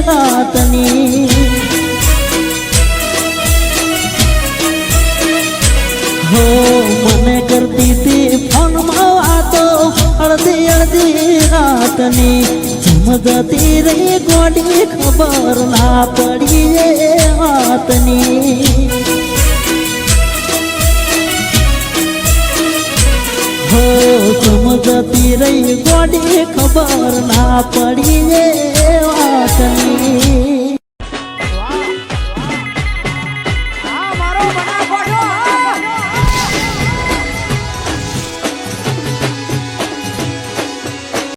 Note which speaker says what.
Speaker 1: રાતની હો મને કરતી તી ફોનમાં વાતો અડધી અડધી રાતની જમગતી રહી ગોડી ખબર ના પડી એ વાતની હો સમજતી રહી ગોડી ખબર ના પડી વાતની